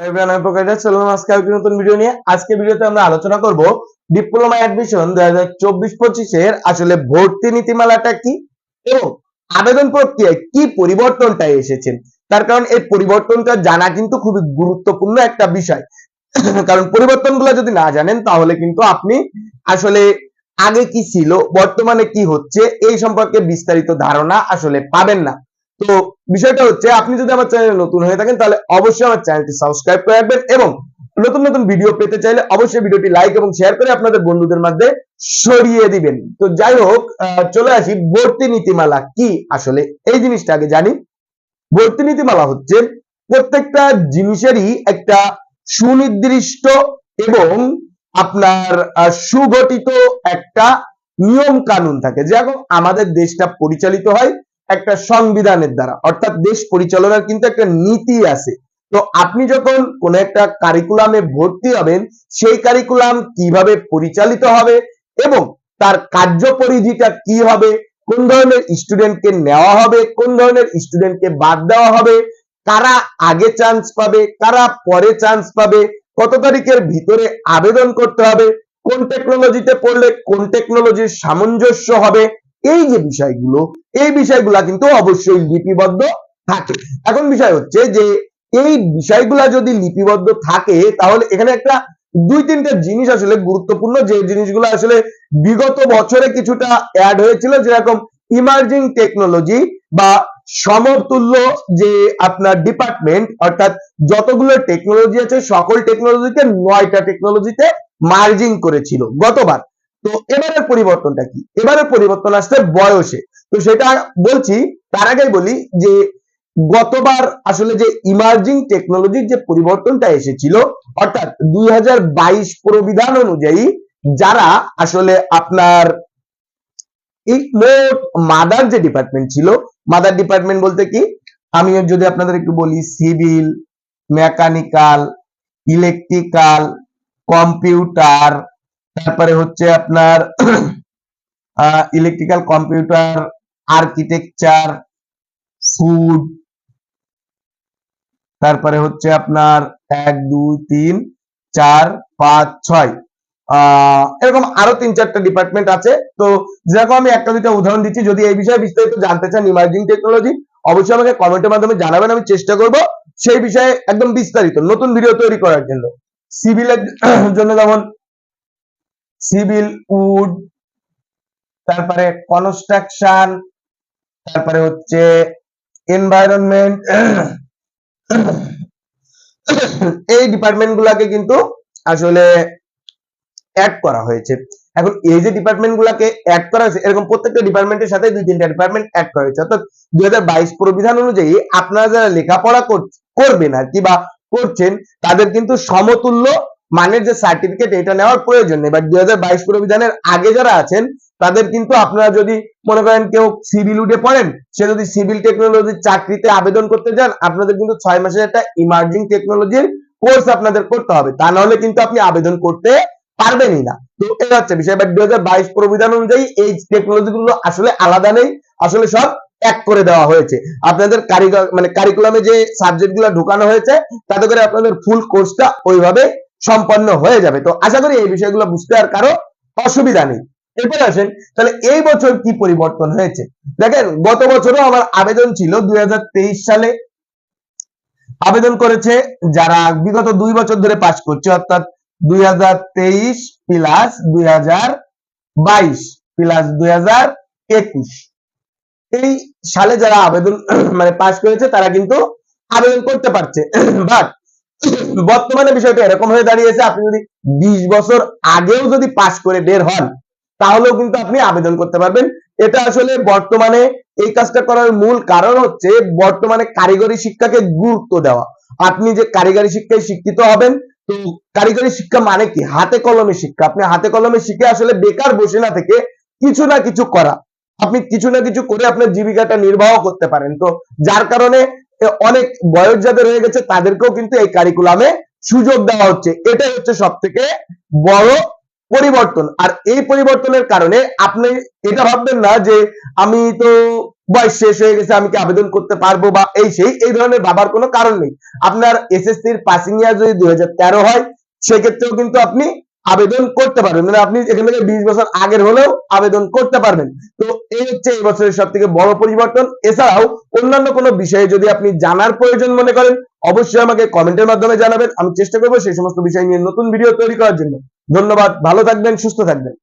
তার কারণ এই পরিবর্তনটা জানা কিন্তু খুবই গুরুত্বপূর্ণ একটা বিষয়। কারণ যদি না জানেন, তাহলে কিন্তু আপনি আসলে আগে কি ছিল, বর্তমানে কি হচ্ছে, এই সম্পর্কে বিস্তারিত ধারণা আসলে পাবেন না। বিষয়টা হচ্ছে, আপনি যদি আমার চ্যানেলে নতুন হয়ে থাকেন, তাহলে অবশ্যই আমার চ্যানেলটি সাবস্ক্রাইব করে রাখবেন এবং নতুন নতুন ভিডিও পেতে চাইলে অবশ্যই ভিডিওটি লাইক এবং শেয়ার করে আপনাদের বন্ধুদের মধ্যে ছড়িয়ে দিবেন। তো যাই হোক চলে আসি ভর্তি নীতিমালা কি আসলে? এই জিনিসটা আগে জানি। ভর্তি নীতিমালা হচ্ছে প্রত্যেকটা জিনিসেরই একটা সুনির্দিষ্ট এবং আপনার সুগঠিত একটা নিয়ম কানুন থাকে। যেরকম আমাদের দেশটা পরিচালিত হয় একটা সংবিধানের দ্বারা, অর্থাৎ দেশ পরিচালনার কিন্তু একটা নীতি আছে। তো আপনি যখন কোন একটা কারিকুলামে ভর্তি হবেন, সেই কারিকুলাম কীভাবে পরিচালিত হবে এবং তার কার্যপরিধিটা কি হবে, কোন ধরনের স্টুডেন্টকে নেওয়া হবে, কোন ধরনের স্টুডেন্টকে বাদ দেওয়া হবে, কারা আগে চান্স পাবে, কারা পরে চান্স পাবে, কত তারিখের ভিতরে আবেদন করতে হবে, কোন টেকনোলজিতে পড়লে কোন টেকনোলজির সামঞ্জস্য হবে এই যে বিষয়গুলো, এই বিষয়গুলা কিন্তু অবশ্যই লিপিবদ্ধ থাকে। এখন বিষয় হচ্ছে যে, এই বিষয়গুলা যদি লিপিবদ্ধ থাকে, তাহলে এখানে একটা দুই তিনটা জিনিস আসলে গুরুত্বপূর্ণ, যে জিনিসগুলো আসলে বিগত বছরে কিছুটা অ্যাড হয়েছিল, যেরকম ইমার্জিং টেকনোলজি বা সমতুল্য যে আপনার ডিপার্টমেন্ট অর্থাৎ যতগুলো টেকনোলজি আছে, সকল টেকনোলজিতে নয়টা টেকনোলজিতে মার্জিং করেছিল। গতবার তো এবারের পরিবর্তনটা কি? এবারের পরিবর্তন আসছে বয়সে। তো সেটা বলছি, তার আগেই বলি যে গতবার আসলে যে ইমার্জিং টেকনোলজির যে পরিবর্তনটা এসেছিল, অর্থাৎ দুই প্রবিধান অনুযায়ী যারা আসলে আপনার এই মোট মাদার যে ডিপার্টমেন্ট ছিল মাদার ডিপার্টমেন্ট বলতে কি? আমি যদি আপনাদের একটু বলি সিভিল মেকানিক্যাল ইলেকট্রিক্যাল কম্পিউটার তারপরে হচ্ছে আপনার ইলেকট্রিক্যাল কম্পিউটার আর্কিটেকচার ফুড তারপরে হচ্ছে আপনার এক, দুই, তিন, চার, পাঁচ, ছয়। এরকম আরও তিন, চারটা ডিপার্টমেন্ট আছে। তো যেরকম আমি একটা দুইটা উদাহরণ দিচ্ছি, যদি এই বিষয়ে বিস্তারিত জানতে চান ইমার্জিং টেকনোলজি অবশ্যই আমাকে কমেন্টের মাধ্যমে জানাবেন, আমি চেষ্টা করব সেই বিষয়ে একদম বিস্তারিত, নতুন ভিডিও তৈরি করার জন্য। সিভিলের জন্য যেমন সিভিল উড তারপরে কনস্ট্রাকশন তারপরে হচ্ছে এনভায়রনমেন্ট এই ডিপার্টমেন্ট গুলাকে কিন্তু আসলে অ্যাড করা হয়েছে। এখন এই যে ডিপার্টমেন্ট গুলাকে অ্যাড করা হয়েছে, এরকম প্রত্যেকটা ডিপার্টমেন্টের সাথে দুই তিনটা ডিপার্টমেন্ট অ্যাড করা হয়েছে। অর্থাৎ দুই হাজার বাইশ প্রবিধান অনুযায়ী আপনারা যারা লেখাপড়া কর- করবেন আর কি বা করছেন, তাদের কিন্তু সমতুল্য মানের যে সার্টিফিকেট এটা নেওয়ার প্রয়োজন নেই। বাট দুই হাজার বাইশ আগে যারা আছেন, তাদের কিন্তু আপনারা যদি মনে করেন কেউ সিভিল উডে পড়েন, সে যদি সিভিল টেকনোলজির চাকরিতে আবেদন করতে যান, আপনাদের কিন্তু ছয় মাসের একটা ইমার্জিং টেকনোলজির কোর্স আপনাদের করতে হবে। তা নাহলে কিন্তু আপনি আবেদন করতে পারবেনই না। তো এটা হচ্ছে বিষয়। বাট দুই হাজার বাইশ প্রবিধান অনুযায়ী এই টেকনোলজি গুলো আসলে আলাদা নেই, আসলে সব এক করে দেওয়া হয়েছে। আপনাদের কারিগর মানে কারিকুলামে যে সাবজেক্টগুলো ঢুকানো হয়েছে, তাতে করে আপনাদের ফুল কোর্সটা ওইভাবে সম্পন্ন হয়ে যাবে। তো আশা করি এই বিষয়গুলো বুঝতে আর কারও অসুবিধা নেই। এরপরে আসেন, তাহলে এই বছর কি পরিবর্তন হয়েছে? দেখেন, গত বছরও আমার আবেদন ছিল দুই সালে। আবেদন করেছে যারা বিগত দুই বছর ধরে পাশ করছে, অর্থাৎ দুই হাজার তেইশ প্লাস দুই প্লাস দুই এই সালে যারা আবেদন মানে পাশ করেছে, তারা কিন্তু আবেদন করতে পারছে। বাট বর্তমানে বিষয়টা এরকম হয়ে দাঁড়িয়েছে, আপনি যদি বিশ বছর আগেও যদি পাশ করে বের হন, তাহলেও কিন্তু আপনি আবেদন করতে পারবেন। এটা আসলে বর্তমানে এই কাজটা করার মূল কারণ হচ্ছে বর্তমানে কারিগরি শিক্ষাকে গুরুত্ব দেওয়া। আপনি যে কারিগরি শিক্ষায় শিক্ষিত হবেন, তো কারিগরি শিক্ষা মানে কি? হাতে কলমে শিক্ষা। আপনি হাতে কলমে শিখে আসলে বেকার বসে না থেকে কিছু না কিছু করা। আপনি কিছু না কিছু করে আপনার জীবিকাটা নির্বাহ করতে পারেন। তো যার কারণে অনেক বয়স যাদের হয়ে গেছে, তাদেরকেও কিন্তু এই কারিকুলামে সুযোগ দেওয়া হচ্ছে। এটাই হচ্ছে সব থেকে বড় পরিবর্তন। আর এই পরিবর্তনের কারণে আপনি এটা ভাববেন না যে আমি তো বয়স শেষ হয়ে গেছে, আমি কি আবেদন করতে পারব বা এই সেই, এই ধরনের ভাবার কোনো কারণ নেই। আপনার এসএসসির পাসিং ইয়ার যদি দুই হাজার তেরো হয়, সেক্ষেত্রেও কিন্তু আপনি আবেদন করতে পারবেন। মানে আপনি এখান থেকে বিশ বছর আগের হলেও আবেদন করতে পারবেন। তো এই হচ্ছে এই বছরের সব থেকে বড় পরিবর্তন। এছাড়াও অন্যান্য কোনো বিষয়ে যদি আপনি জানার প্রয়োজন মনে করেন, অবশ্যই আমাকে কমেন্টের মাধ্যমে জানাবেন। আমি চেষ্টা করব সেই সমস্ত বিষয় নিয়ে নতুন ভিডিও তৈরি করার জন্য। ধন্যবাদ, ভালো থাকবেন, সুস্থ থাকবেন।